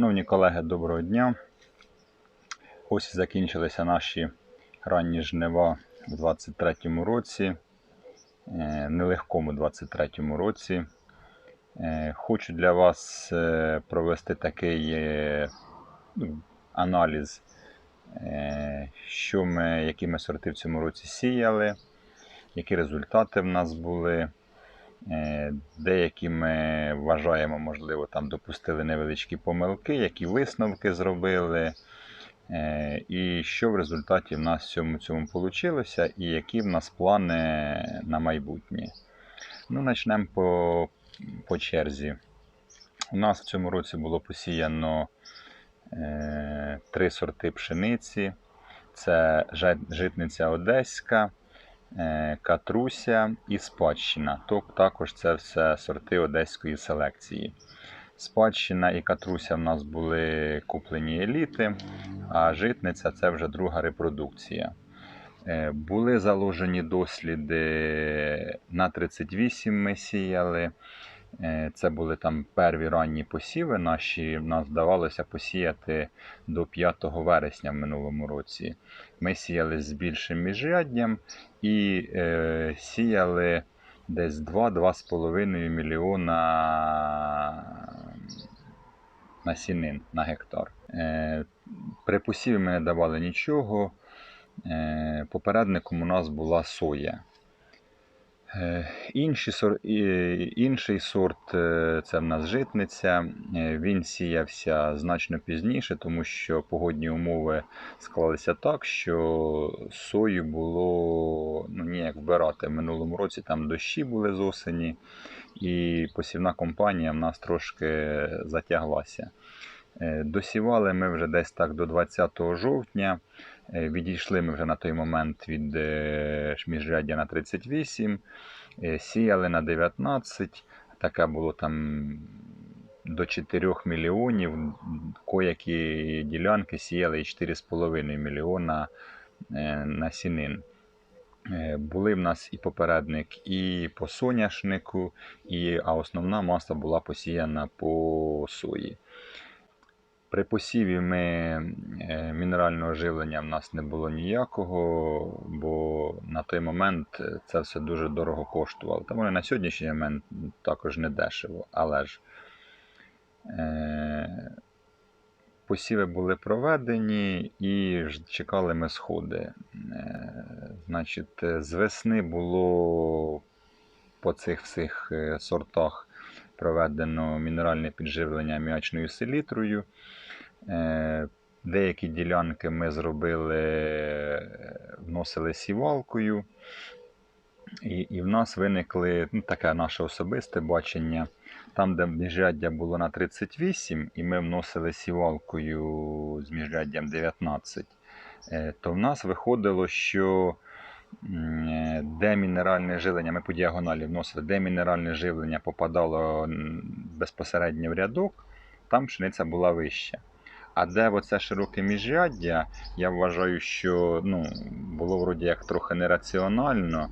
Шановні колеги, доброго дня. Ось закінчилися наші ранні жнива у 23-му році, е, нелегкому 23-му році. Е, Хочу для вас е, провести такий ну, аналіз, що ми, які ми сорти в цьому році сіяли, які результати в нас були. Е, Деякі ми вважаємо, можливо, там допустили невеличкі помилки, які висновки зробили, е, і що в результаті в нас в цьому вийшло, і які в нас плани на майбутнє. Ну, почнемо по, по черзі. У нас в цьому році було посіяно е, три сорти пшениці. Це житниця Одеська, Катруся і Спадщина. Тобто Також це все сорти одеської селекції. Спадщина і Катруся в нас були куплені еліти, а житниця це вже друга репродукція. Е, Були заложені досліди на 38 ми сіяли. Е, Це були там перві ранні посіви наші. Нам вдавалося посіяти до 5 вересня в минулому році. Ми сіяли з більшим міжряддям і е, сіяли десь 2-2,5 мільйона насінин на гектар. Е, При посіві ми не давали нічого. Е, Попередником у нас була соя. Е, Інші. Інший сорт е, це в нас житниця. Е, Він сіявся значно пізніше, тому що погодні умови склалися так, що сою було ну, ніяк вбирати. В минулому році там дощі були з осені, і посівна компанія в нас трошки затяглася. Е, Досівали ми вже десь так до 20 жовтня. Е, Відійшли ми вже на той момент від е, міжряддя на 38, е, сіяли на 19. Таке було там до 4 мільйонів. Коякі ділянки сіяли і 4,5 мільйона насінин. Були в нас і попередник, і по соняшнику, і, а основна маса була посіяна по сої. При посіві ми е, мінерального живлення в нас не було ніякого, бо на той момент е, це все дуже дорого коштувало. Тому на сьогоднішній момент також не дешево, але ж е, посіви були проведені і чекали ми сходи. Е, значить, е, з весни було по цих всіх сортах проведено мінеральне підживлення аміачною селітрою. Е, Деякі ділянки ми зробили, е, вносили сівалкою, і, і в нас виникли ну, таке наше особисте бачення. Там, де міжряддя було на 38, і ми вносили сівалкою з міжряддям 19, е, то в нас виходило, що де мінеральне живлення, ми по діагоналі вносили, де мінеральне живлення попадало безпосередньо в рядок, там пшениця була вища. А де оце широке міжряддя, я вважаю, що ну, було вроді як трохи нераціонально.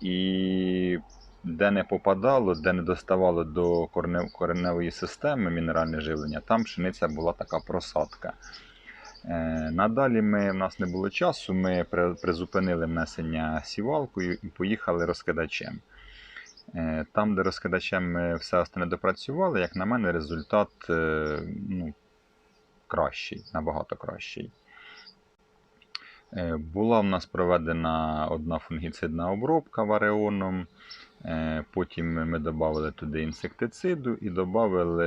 І де не попадало, де не доставало до кореневої системи мінеральне живлення, там пшениця була така просадка. Е, надалі ми, в нас не було часу, ми призупинили внесення сівалкою і поїхали розкидачем. Е, Там, де розкидачем ми все остальне допрацювали, як на мене, результат е, ну, кращий, набагато кращий. Е, Була в нас проведена одна фунгіцидна обробка вареоном. Е, Потім ми додали туди інсектициду і додали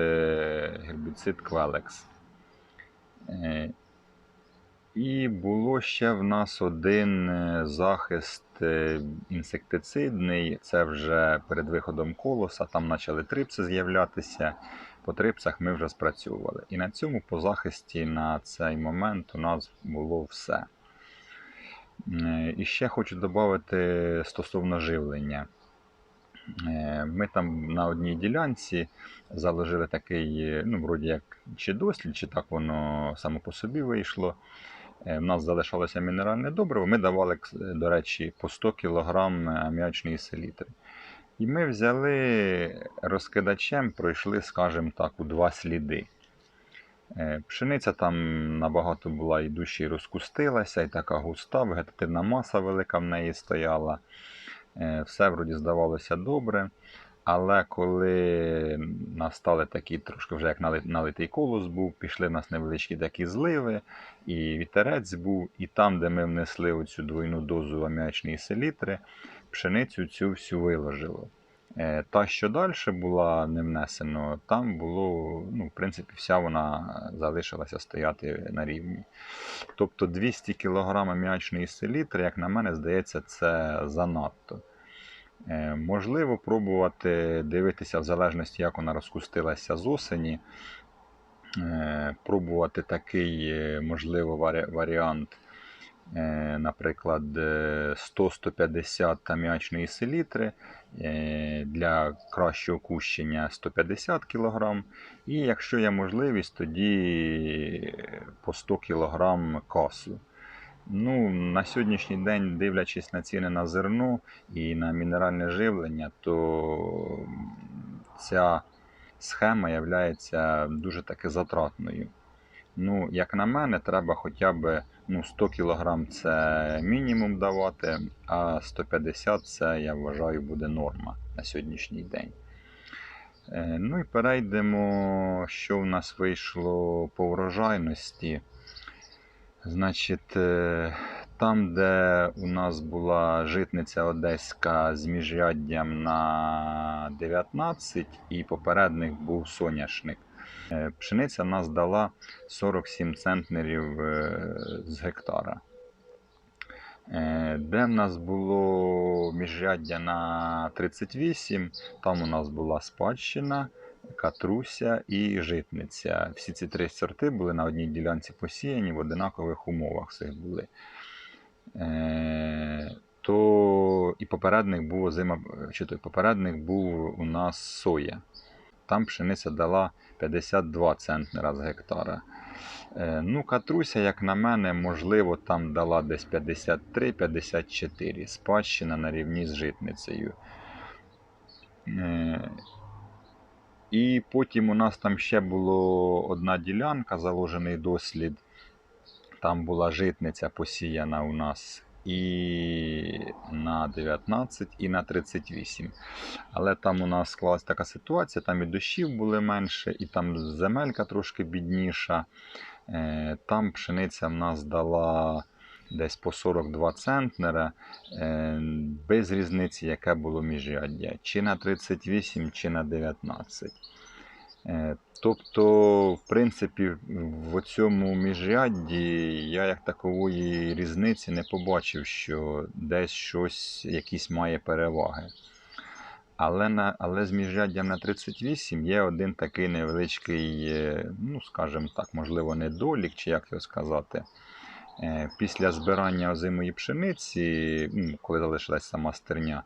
гербіцид Квелекс. І було ще в нас один е, захист е, інсектицидний. Це вже перед виходом колоса. Там почали трипси з'являтися. По трипсах ми вже спрацьовували. І на цьому по захисті на цей момент у нас було все. Е, І ще хочу додати стосовно живлення. Ми там на одній ділянці заложили такий, ну, вроді як чи дослід, чи так воно само по собі вийшло. Е, В нас залишалося мінеральне добриво. Ми давали, до речі, по 100 кг аміачної селітри. І ми взяли розкидачем, пройшли, скажімо так, у два сліди. Е, Пшениця там набагато була і дужче розкустилася, і така густа, вегетативна маса велика в неї стояла. Е, Все вроді здавалося добре. Але коли настали такі трошки вже як налитий колос був, пішли в нас невеличкі такі зливи, і вітерець був, і там, де ми внесли оцю двойну дозу аміачної селітри, пшеницю цю всю виложило. Е, Та, що далі була не внесено, там було, ну, в принципі, вся вона залишилася стояти на рівні. Тобто 200 кг аміачної селітри, як на мене, здається, це занадто. Е, Можливо, пробувати дивитися в залежності, як вона розкустилася з осені. Е, Пробувати такий, е, можливо, варіант, наприклад, е, 100-150 аміачної селітри для кращого кущення 150 кг. І якщо є можливість, тоді по 100 кг касу. Ну, на сьогоднішній день, дивлячись на ціни на зерно і на мінеральне живлення, то ця схема є дуже таки затратною. Ну, як на мене, треба хоча б ну, 100 кг це мінімум давати, а 150 це, я вважаю, буде норма на сьогоднішній день. Е, Ну і перейдемо, що в нас вийшло по врожайності. Значить, е, там, де у нас була житниця одеська з міжряддям на 19 і попередник був соняшник. Е, Пшениця нас дала 47 центнерів е, з гектара. Де в нас було міжряддя на 38, там у нас була спадщина, катруся і житниця. Всі ці три сорти були на одній ділянці посіяні в одинакових умовах всіх були. Е, То і попередник був озима, чи той попередник був у нас соя. Там пшениця дала 52 центнера з гектара. Е, Ну, катруся, як на мене, можливо, там дала десь 53-54. Спадщина на рівні з житницею. Е, І потім у нас там ще була одна ділянка, заложений дослід. Там була житниця посіяна у нас і на 19, і на 38. Але там у нас склалась така ситуація, там і дощів були менше, і там земелька трошки бідніша. Е, Там пшениця в нас дала десь по 42 центнера, е, без різниці, яке було міжряддя, чи на 38, чи на 19. Е, Тобто, в принципі, в цьому міжрядді я як такової різниці не побачив, що десь щось якісь має переваги. Але, на, але з міжряддям на 38 є один такий невеличкий, е, ну, скажімо так, можливо, недолік, чи як його сказати. Е, Після збирання озимої пшениці, коли залишилась сама стерня,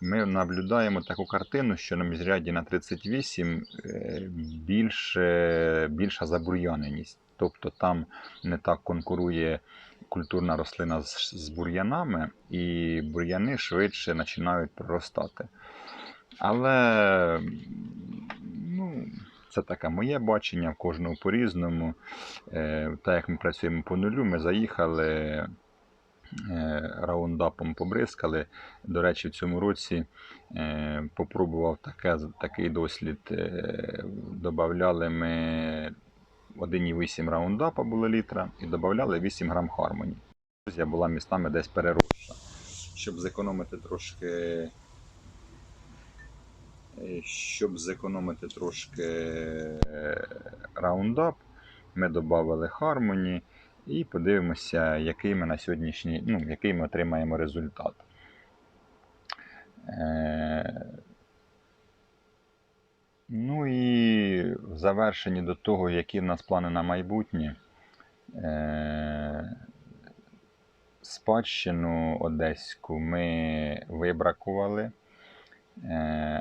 ми наблюдаємо таку картину, що на міжряді на 38 е, більше, більша забур'яненість. Тобто там не так конкурує культурна рослина з, з бур'янами, і бур'яни швидше починають проростати. Але це таке моє бачення, в кожного по-різному. Е, Так як ми працюємо по нулю, ми заїхали е, раундапом побризкали. До речі, в цьому році е, попробував таке, такий дослід. Добавляли ми 1,8 раундапа було літра і додавали 8 грам хармоні. Я була містами десь переросша. Щоб зекономити трошки. Щоб зекономити трошки е, раундап, ми додали Harmony і подивимося, який ми на сьогоднішній, ну, який ми отримаємо результат. Е, Ну і в завершенні до того, які в нас плани на майбутнє. Е, Спадщину одеську ми вибракували,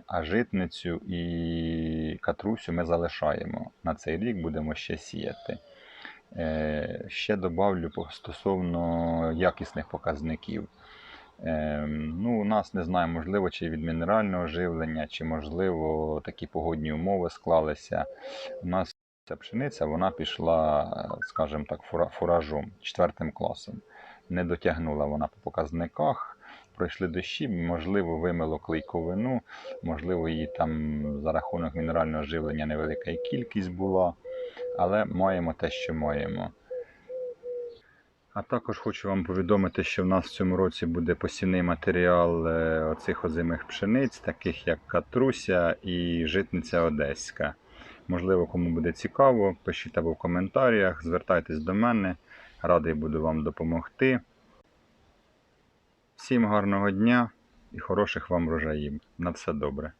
а житницю і катрусю ми залишаємо. На цей рік будемо ще сіяти. Е, Ще добавлю стосовно якісних показників. Е, Ну, у нас не знаю, можливо, чи від мінерального живлення, чи можливо такі погодні умови склалися. У нас Ця пшениця вона пішла, е, скажімо так, фура- фуражом, четвертим класом. Не дотягнула вона по показниках. Пройшли дощі, можливо, вимило клейковину, можливо, її там за рахунок мінерального живлення невелика і кількість була, але маємо те, що маємо. А також хочу вам повідомити, що в нас в цьому році буде посівний матеріал е, оцих озимих пшениць, таких як Катруся і Житниця Одеська. Можливо, кому буде цікаво, пишіть або в коментарях, звертайтесь до мене, радий буду вам допомогти. Всім гарного дня і хороших вам врожаїв. На все добре.